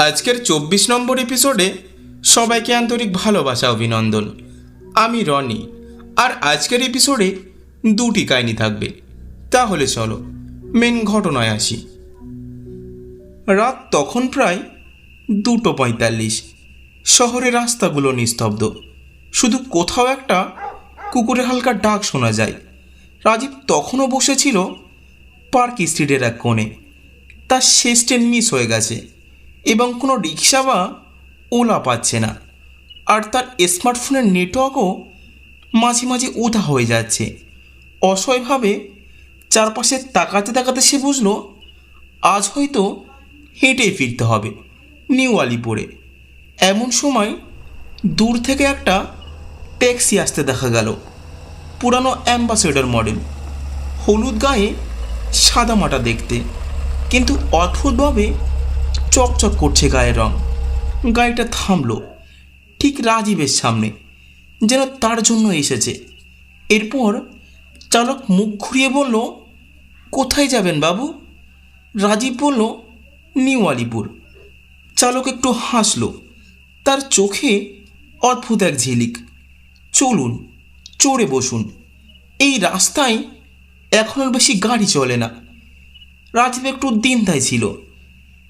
আজকের চব্বিশ নম্বর এপিসোডে সবাইকে আন্তরিক ভালোবাসা, অভিনন্দন। আমি রনি, আর আজকের এপিসোডে দুটি কাহিনী থাকবে। তাহলে চলো মেন ঘটনায় আসি। রাত তখন প্রায় দুটো পঁয়তাল্লিশ। শহরের রাস্তাগুলো নিস্তব্ধ। শুধু কোথাও একটা কুকুরের হালকা ডাক শোনা যায়। রাজীব তখনও বসেছিল পার্ক স্ট্রিটের এক কোণে। তার শেষ ট্রেন মিস হয়ে গেছে। এবং কোনো রিক্সা বা ওলা পাচ্ছে না। আর তার স্মার্টফোনের নেটওয়ার্কও মাঝে মাঝে উধা হয়ে যাচ্ছে। অসহায়ভাবে চারপাশে তাকাতে তাকাতে সে বুঝলো, আজ হয়তো হেঁটে ফিরতে হবে নিউ আলিপুরে। এমন সময় দূর থেকে একটা ট্যাক্সি আসতে দেখা গেল। পুরানো অ্যাম্বাসেডর মডেল। হলুদ গায়ে সাদা মাটা দেখতে। কিন্তু অদ্ভুতভাবে চকচক করছে গায়ের রং। গাড়িটা থামলো, ঠিক রাজীবের সামনে, যেন তার জন্য এসেছে। এরপর চালক মুখ ঘুরিয়ে বলল, কোথায় যাবেন বাবু? রাজীব বলল, নিউ আলিপুর। চালক একটু হাসলো, তার চোখে অদ্ভুত এক ঝিলিক। চলুন, চড়ে বসুন। এই রাস্তায় এখন আর বেশি গাড়ি চলে না। রাজীব একটু দিনদায় ছিল।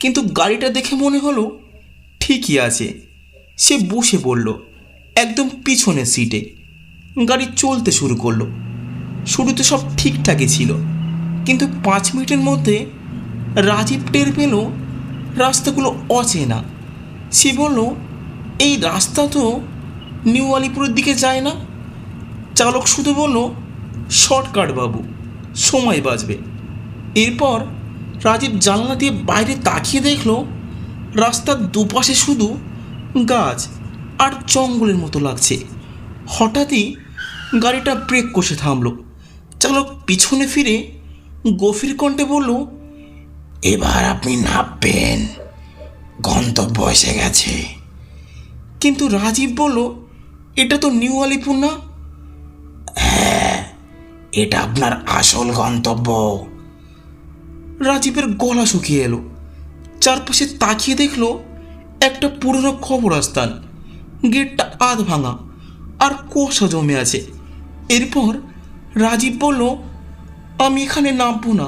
কিন্তু গাড়িটা দেখে মনে হলো ঠিকই আছে। সে বসে পড়ল, একদম পিছনের সিটে গাড়ি চলতে শুরু করল। শুরুতে সব ঠিকঠাকই ছিল, কিন্তু পাঁচ মিনিটের মধ্যে রাজীব টের পেল রাস্তাগুলো অচেনা। সে বলল, এই রাস্তা তো নিউ আলিপুরের দিকে যায় না? চালক শুধু বলল, শর্টকাট বাবু, সময় বাঁচবে। এরপর রাজীব জানলা দিয়ে বাইরে তাকিয়ে দেখল রাস্তার দুপাশে শুধু গাছ আর জঙ্গলের মতো লাগছে। হঠাৎই গাড়িটা ব্রেক কষে থামল। চালক পিছনে ফিরে গভীর কণ্ঠে বলল, এবার আপনি নামবেন। গন্তব্য এসে গেছে। কিন্তু রাজীব বলল, এটা তো নিউ আলিপুর না? হ্যাঁ এটা আপনার আসল গন্তব্য। রাজীবের গলা শুকিয়ে এলো। চারপাশে তাকিয়ে দেখল একটা পুরনো খবরস্থান গেটটা আধ ভাঙা আর কুয়াশা জমে আছে। এরপর রাজীব বলল, আমি এখানে নামবো না।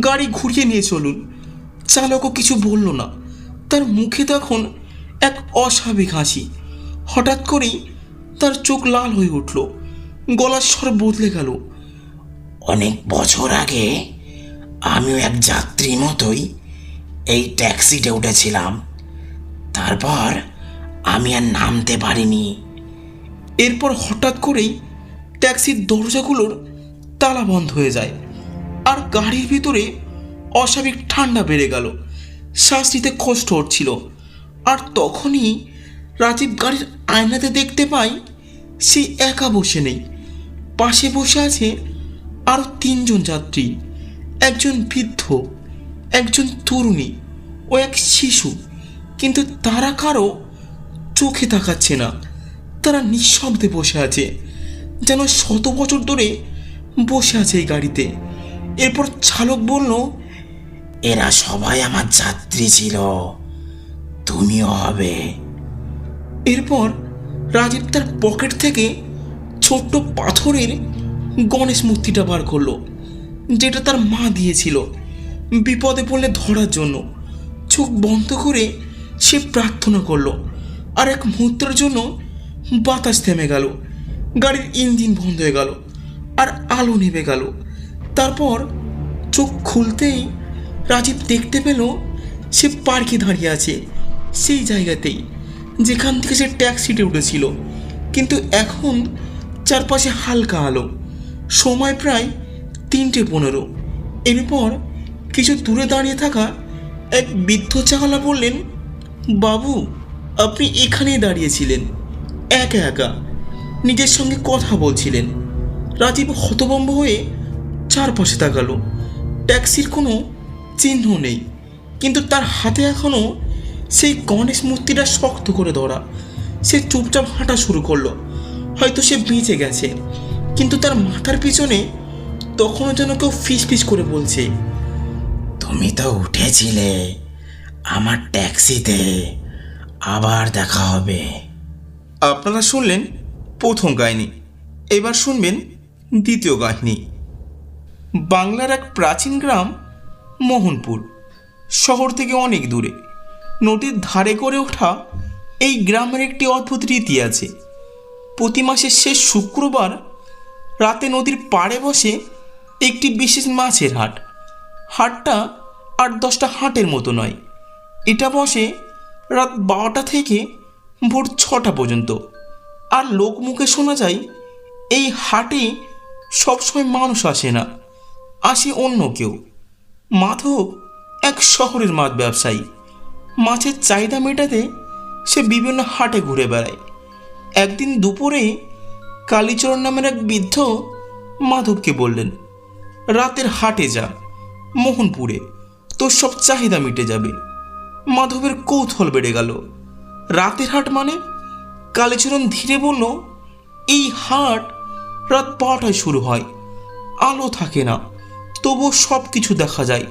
গাড়ি ঘুরিয়ে নিয়ে চলুন। চালকও কিছু বলল না। তার মুখে তখন এক অস্বাভাবিক হাসি। হঠাৎ করেই তার চোখ লাল হয়ে উঠল। গলার স্বর বদলে গেল। অনেক বছর আগে আমিও এক যাত্রী মতোই এই ট্যাক্সিতে উঠেছিলাম। তারপর আমি আর নামতে পারিনি। এরপর হঠাৎ করেই ট্যাক্সির দরজাগুলোর তালা বন্ধ হয়ে যায় আর গাড়ির ভিতরে অস্বাভাবিক ঠান্ডা বেড়ে গেল। শ্বাস নিতে কষ্ট হচ্ছিল। আর তখনই রাজীব গাড়ির আয়নাতে দেখতে পাই সে একা বসে নেই। পাশে বসে আছে আরও তিনজন যাত্রী। একজন বৃদ্ধ, একজন তরুণী ও এক শিশু। কিন্তু তারা কারও চোখে তাকাচ্ছে না। তারা নিঃশব্দে বসে আছে, যেন শত বছর ধরে বসে আছে এই গাড়িতে। এরপর চালক বলল, এরা সবাই আমার যাত্রী ছিল। তুমিও হবে। এরপর রাজীব তার পকেট থেকে ছোট্ট পাথরের গণেশ মূর্তিটা বার করল। যেটা তার মা দিয়েছিল। বিপদে পড়লে ধরার জন্য। চোখ বন্ধ করে সে প্রার্থনা করল। আর এক মুহূর্তের জন্য বাতাস থেমে গেল। গাড়ির ইঞ্জিন বন্ধ হয়ে গেল আর আলো নেমে গেল। তারপর চোখ খুলতেই রাজীব দেখতে পেল সে পার্কে দাঁড়িয়ে আছে, সেই জায়গাতেই, যেখান থেকে সে ট্যাক্সিতে উঠেছিল। কিন্তু এখন চারপাশে হালকা আলো। সময় প্রায় তিনটে পনেরো। এরপর কিছু দূরে দাঁড়িয়ে থাকা এক বৃদ্ধ চাওয়ালা বললেন, বাবু, আপনি এখানেই দাঁড়িয়েছিলেন। একা একা নিজের সঙ্গে কথা বলছিলেন। রাজীব হতভম্ব হয়ে চারপাশে তাকালো। ট্যাক্সির কোনো চিহ্ন নেই, কিন্তু তার হাতে এখনও সেই গণেশ মূর্তিটা শক্ত করে ধরা। সে চুপচাপ হাঁটা শুরু করল। হয়তো সে বেঁচে গেছে, কিন্তু তার মাথার পিছনে তখনও যেন কেউ ফিস ফিস করে বলছে, তুমি তো উঠেছিলে আমার ট্যাক্সিতে, আবার দেখা হবে। আপনারা শুনলেন প্রথম কাহিনী এবার শুনবেন দ্বিতীয় কাহিনী বাংলার এক প্রাচীন গ্রাম, মোহনপুর, শহর থেকে অনেক দূরে। নদীর ধারে করে ওঠা এই গ্রামের একটি অদ্ভুত রীতি আছে। প্রতি মাসের শেষ শুক্রবার রাতে নদীর পাড়ে বসে একটি বিশেষ মাছের হাট। হাটটা আট দশটা হাটের মতো নয়। এটা বসে রাত বারোটা থেকে ভোর ছটা পর্যন্ত। আর লোক মুখে শোনা যায়, এই হাটে সবসময় মানুষ আসে না, আসে অন্য কেউ। মাধব এক শহরের মাছ ব্যবসায়ী। মাছের চাহিদা মেটাতে সে বিভিন্ন হাটে ঘুরে বেড়ায়। একদিন দুপুরে কালীচরণ নামের এক বৃদ্ধ মাধবকে বললেন রাতের হাটে যা, মোহনপুরে। তোর সব চাহিদা মিটে যাবে। মাধবের কৌতূহল বেড়ে গেল। রাতের হাট মানে? কালীচরণ ধীরে বলল, এই হাট রাত বারোটায় শুরু হয়। আলো থাকে না, তবুও সব কিছু দেখা যায়।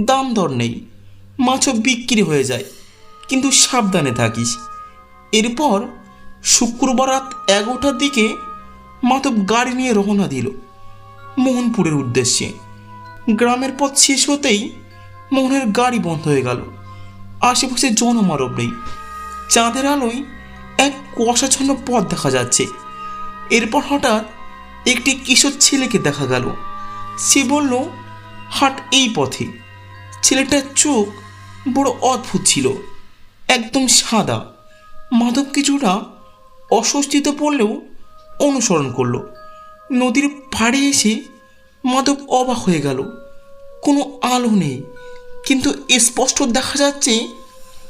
দাম দর নেই, মাছও বিক্রি হয়ে যায়। কিন্তু সাবধানে থাকিস। এরপর শুক্রবার রাত এগারোটার দিকে মাধব গাড়ি নিয়ে রওনা দিল। মোহনপুরের উদ্দেশ্যে। গ্রামের পথ শেষ হতেই মোহনের গাড়ি বন্ধ হয়ে গেল। আশেপাশে জনমারব নেই। চাঁদের আলোয় এক কুয়াশাচ্ছন্ন পথ দেখা যাচ্ছে। এরপর হঠাৎ একটি কিশোর ছেলেকে দেখা গেল। সে বলল, হাট এই পথে। ছেলেটার চোখ বড় অদ্ভুত ছিল, একদম সাদা। মাধব কিছুটা অস্বস্তিতে পড়লেও অনুসরণ করল। নদীর পাড়ে এসে মাধব অবাক হয়ে গেল। কোনো আলো নেই কিন্তু স্পষ্ট দেখা যাচ্ছে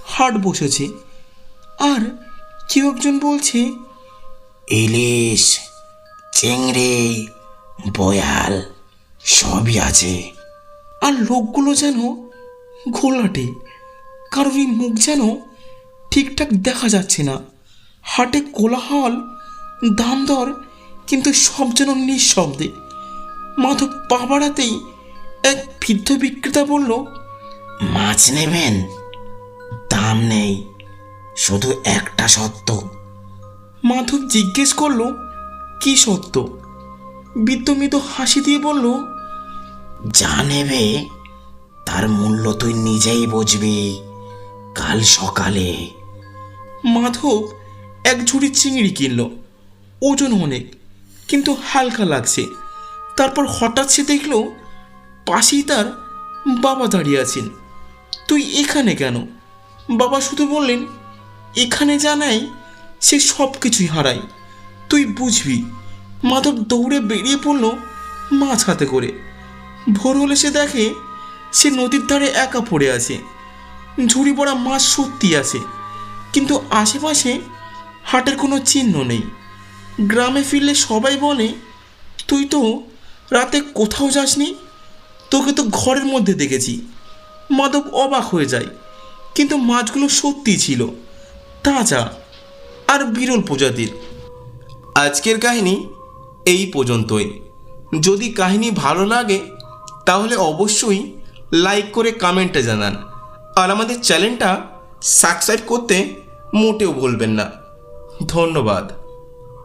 হাট বসেছে। আর কেউ একজন বলছে ইলিশ চিংড়ি বয়াল সবই আছে। আর লোকগুলো যেন ঘোলাটে কারোরই মুখ যেন ঠিকঠাক দেখা যাচ্ছে না। হাটে কোলাহল দাম দর কিন্তু সব যেন নিঃশব্দে মাধব পা বাড়াতেই এক বৃদ্ধ বিক্রেতা বলল মাছ নেবেন? দাম নেই শুধু একটা সত্য। মাধব জিজ্ঞেস করল কি সত্য? বৃদ্ধ মৃদু হাসি দিয়ে বলল যা নেবে তার মূল্য তুই নিজেই বুঝবি কাল সকালে। মাধব এক ঝুড়ি চিংড়ি কিনল ওজন অনেক। কিন্তু হালকা লাগছে। তারপর হঠাৎ সে দেখল পাশেই তার বাবা দাঁড়িয়ে আছেন। তুই এখানে কেন? বাবা শুধু বললেন, এখানে জানাই সে সব কিছুই হারায়। তুই বুঝবি, মাধব দৌড়ে বেরিয়ে পড়ল মাছ হাতে করে। ভোর হলে সে দেখে সে নদীর ধারে একা পড়ে আছে। ঝুড়ি পড়া মাছ সত্যি আছে, কিন্তু আশেপাশে হাটের কোনো চিহ্ন নেই। গ্রামে ফিরলে সবাই বলে, তুই তো রাতে কোথাও যাসনি? তোকে তো ঘরের মধ্যে দেখেছি। মাধব অবাক হয়ে যায়, কিন্তু মাছগুলো সত্যি ছিল, তাজা আর বিরল প্রজাতির। আজকের কাহিনী এই পর্যন্তই। যদি কাহিনী ভালো লাগে, তাহলে অবশ্যই লাইক করে কমেন্টে জানান। আর আমাদের চ্যানেলটা সাবস্ক্রাইব করতে মোটেও ভুলবেন না। ধন্যবাদ।